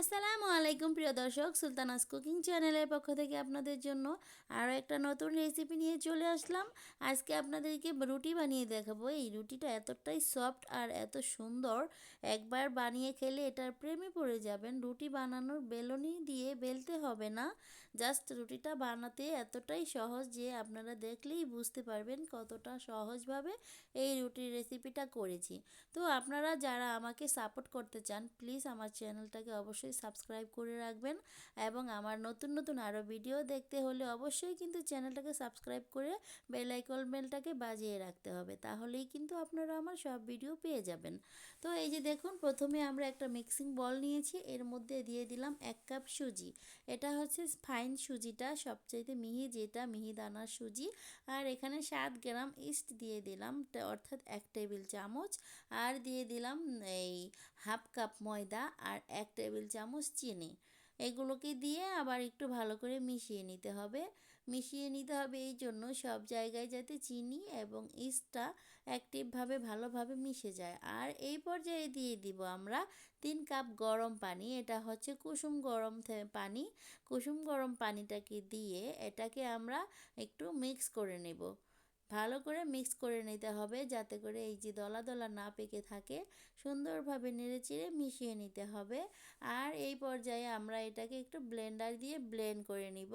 আসসালামু আলাইকুম প্রিয় দর্শক, সুলতানাস কুকিং চ্যানেলের পক্ষ থেকে আপনাদের জন্য আরও একটা নতুন রেসিপি নিয়ে চলে আসলাম। আজকে আপনাদেরকে রুটি বানিয়ে দেখাবো। এই রুটিটা এতটাই সফট আর এত সুন্দর, একবার বানিয়ে খেলে এটার প্রেমে পড়ে যাবেন। রুটি বানানোর বেলনি দিয়ে বেলতে হবে না। জাস্ট রুটিটা বানাতে এতটাই সহজ যে আপনারা দেখলেই বুঝতে পারবেন কতটা সহজভাবে এই রুটির রেসিপিটা করেছি। তো আপনারা যারা আমাকে সাপোর্ট করতে চান, প্লিজ আমার চ্যানেলটাকে অবশ্যই সাবস্ক্রাইব করে রাখবেন এবং আমার নতুন নতুন আরও ভিডিও দেখতে হলে অবশ্যই কিন্তু চ্যানেলটাকে সাবস্ক্রাইব করে বেল আইকন বেলটাকে বাজিয়ে রাখতে হবে, তাহলেই কিন্তু আপনারা আমার সব ভিডিও পেয়ে যাবেন। তো এই যে দেখুন, প্রথমে আমরা একটা মিক্সিং বল নিয়েছি, এর মধ্যে দিয়ে দিলাম এক কাপ সুজি, এটা হচ্ছে ফাইন সুজিটা, সবচাইতে মিহি যেটা, মিহি দানার সুজি। আর এখানে সাত গ্রাম ইস্ট দিয়ে দিলাম অর্থাৎ এক টেবিল চামচ। আর দিয়ে দিলাম এই হাফ কাপ ময়দা আর এক টেবিল চামচ চিনি। এগুলোকে দিয়ে আবার একটু ভালো করে মিশিয়ে নিতে হবে। মিশিয়ে নিতে হবে এই জন্য সব জায়গায় যাতে চিনি এবং ইস্টটা অ্যাক্টিভভাবে, ভালোভাবে মিশে যায়। আর এই পর্যায়ে দিয়ে দিব আমরা তিন কাপ গরম পানি। এটা হচ্ছে কুসুম গরম পানি। কুসুম গরম পানিটাকে দিয়ে এটাকে আমরা একটু মিক্স করে নেব। ভালো করে মিক্স করে নিতে হবে যাতে করে এই যে দলা দলা না পেকে থাকে। সুন্দরভাবে নেড়ে চেড়ে মিশিয়ে নিতে হবে। আর এই পর্যায়ে আমরা এটাকে একটু ব্লেন্ডার দিয়ে ব্লেন্ড করে নিব।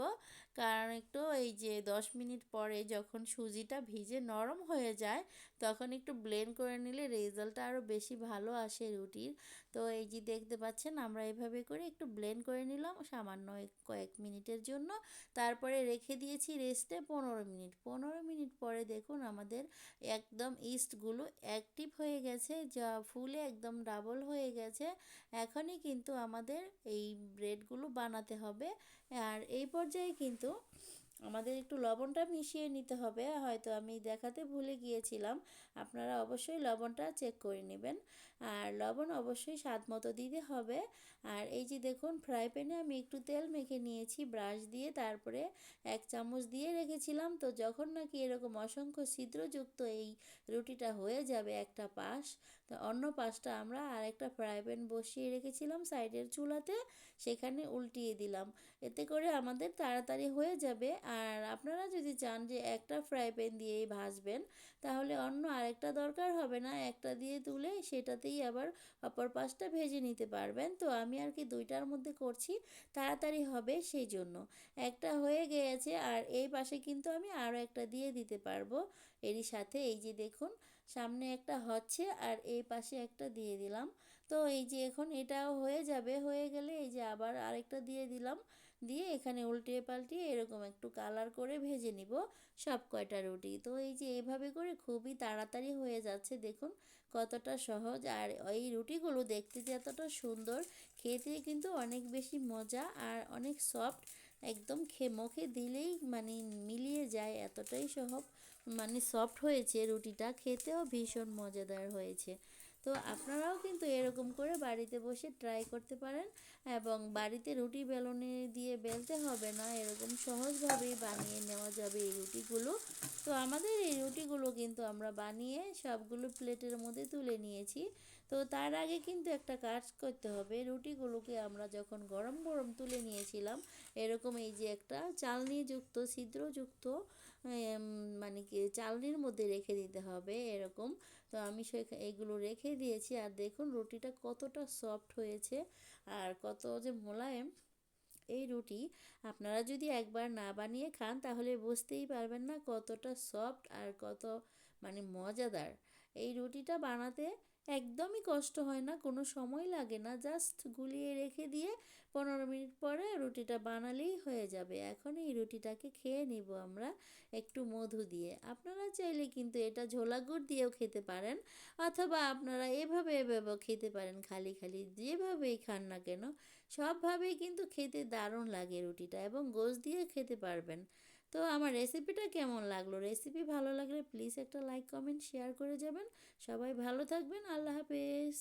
কারণ একটু এই যে দশ মিনিট পরে যখন সুজিটা ভিজে নরম হয়ে যায়, তখন একটু ব্লেন্ড করে নিলে রেজাল্টটা আরও বেশি ভালো আসে রুটির। তো এই যে দেখতে পাচ্ছেন, আমরা এভাবে করে একটু ব্লেন্ড করে নিলাম সামান্য কয়েক মিনিটের জন্য। তারপরে রেখে দিয়েছি রেস্টে পনেরো মিনিট। পনেরো মিনিট পরে দেখুন আমাদের একদম ইস্টগুলো অ্যাক্টিভ হয়ে গেছে, যা ফুলে একদম ডাবল হয়ে গেছে। এখনই কিন্তু আমাদের এই ব্রেডগুলো বানাতে হবে। আর এই পর্যায়ে কিন্তু আমাদের একটু লবণটা মিশিয়ে নিতে হবে, হয়তো আমি দেখাতে ভুলে গিয়েছিলাম। আপনারা অবশ্যই লবণটা চেক করে নেবেন। আর লবণ অবশ্যই স্বাদ মতো দিতে হবে। আর এই যে দেখুন ফ্রাই প্যানে আমি একটু তেল মেখে নিয়েছি ব্রাশ দিয়ে তারপরে এক চামচ দিয়ে রেখেছিলাম। তো যখন নাকি এরকম অসংখ্য ছিদ্রযুক্ত এই রুটিটা হয়ে যাবে একটা পাশ, তো অন্য পাশটা আমরা আরেকটা ফ্রাই প্যান বসিয়ে রেখেছিলাম সাইডের চুলাতে, সেখানে উল্টিয়ে দিলাম। এতে করে আমাদের তাড়াতাড়ি হয়ে যাবে। আর আপনারা যদি চান যে একটা ফ্রাই প্যান দিয়েই ভাজবেন, তাহলে অন্য আরেকটা দরকার হবে না, একটা দিয়ে তুলে সেটাতেই আবার অপর পাশটা ভেজে নিতে পারবেন। তো আমি আর কি দুইটার মধ্যে করছি, তাড়াতাড়ি হবে সেই জন্য। একটা হয়ে গিয়েছে আর এই পাশে কিন্তু আমি আরও একটা দিয়ে দিতে পারব। এরই সাথে এই যে দেখুন সামনে একটা হচ্ছে আর এই পাশে একটা দিয়ে দিলাম। তো এই যে এখন এটাও হয়ে যাবে, হয়ে গেলে এই যে আবার আরেকটা দিয়ে দিলাম। দিয়ে এখানে উল্টিয়ে পাল্টিয়ে এরকম একটু কালার করে ভেজে নিব সব কয়টা রুটি। তো এই যে এভাবে করে খুবই তাড়াতাড়ি হয়ে যাচ্ছে দেখুন কতটা সহজ। আর এই রুটিগুলো দেখতে যে এতটা সুন্দর, খেতে কিন্তু অনেক বেশি মজা আর অনেক সফট। একদম খে মুখে দিলেই মানে মিলিয়ে যায়, এতটাই সহব মানে সফট হয়েছে রুটিটা, খেতেও ভীষণ মজাদার হয়েছে। তো আপনারাও কিন্তু এরকম করে বাড়িতে বসে ট্রাই করতে পারেন এবং বাড়িতে রুটি বেলনে দিয়ে বেলতে হবে না, এরকম সহজভাবেই বানিয়ে নেওয়া যাবে এই রুটিগুলো। তো আমাদের এই রুটিগুলো কিন্তু আমরা বানিয়ে সবগুলো প্লেটের মধ্যে তুলে নিয়েছি। তো তার আগে কিন্তু একটা কাজ করতে হবে। রুটিগুলোকে আমরা যখন গরম গরম তুলে নিয়েছিলাম, এরকম এই যে একটা চালনিযুক্ত, ছিদ্রযুক্ত মানে কি, চালনির মধ্যে রেখে দিতে হবে এরকম। তো আমি এইগুলো রেখে দিয়েছি। আর দেখুন রুটিটা কতটা সফট হয়েছে আর কত যে মোলায়েম। এই রুটি আপনারা যদি একবার না বানিয়ে খান, তাহলে বুঝতেই পারবেন না কতটা সফট আর কত মানে মজাদার। এই রুটিটা বানাতে একদমই কষ্ট হয় না, কোনো সময় লাগে না। জাস্ট গুলিয়ে রেখে দিয়ে পনেরো মিনিট পরে রুটিটা বানালেই হয়ে যাবে। এখন এই রুটিটাকে খেয়ে নিব আমরা একটু মধু দিয়ে। আপনারা চাইলে কিন্তু এটা ঝোলা গুড় দিয়েও খেতে পারেন, অথবা আপনারা এভাবে এভাবে খেতে পারেন, খালি খালি যেভাবেই খান না কেন। সবভাবেই কিন্তু খেতে দারুণ লাগে রুটিটা এবং গোস দিয়ে খেতে পারবেন। তো আমার রেসিপিটা কেমন লাগল? রেসিপি ভালো লাগলে প্লিজ একটা লাইক কমেন্ট শেয়ার করে যাবেন। সবাই ভালো থাকবেন। আল্লাহ হাফেজ।